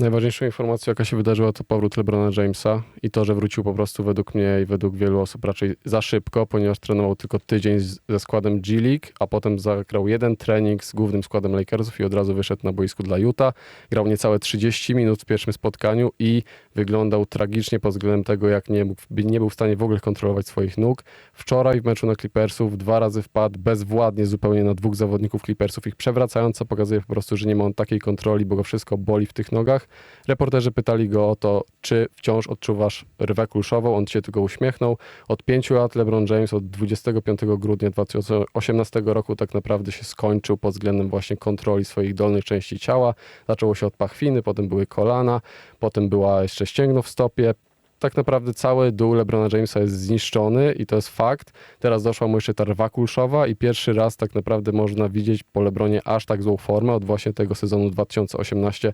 Najważniejszą informacją, jaka się wydarzyła, to powrót LeBrona Jamesa i to, że wrócił po prostu według mnie i według wielu osób raczej za szybko, ponieważ trenował tylko tydzień z, ze składem G League, a potem zagrał jeden trening z głównym składem Lakersów i od razu wyszedł na boisku dla Utah. Grał niecałe 30 minut w pierwszym spotkaniu i wyglądał tragicznie pod względem tego, jak nie, mógł- nie był w stanie w ogóle kontrolować swoich nóg. Wczoraj w meczu na Clippersów dwa razy wpadł bezwładnie zupełnie na dwóch zawodników Clippersów, ich przewracając, co pokazuje po prostu, że nie ma on takiej kontroli, bo go wszystko boli w tych nogach. Reporterzy pytali go o to, czy wciąż odczuwasz rwę kulszową. On się tylko uśmiechnął. Od pięciu lat LeBron James od 25 grudnia 2018 roku tak naprawdę się skończył pod względem właśnie kontroli swoich dolnych części ciała. Zaczęło się od pachwiny, potem były kolana, potem była jeszcze ścięgno w stopie. Tak naprawdę cały dół LeBrona Jamesa jest zniszczony i to jest fakt. Teraz doszła mu jeszcze ta rwa kulszowa i pierwszy raz tak naprawdę można widzieć po LeBronie aż tak złą formę od właśnie tego sezonu 2018-19.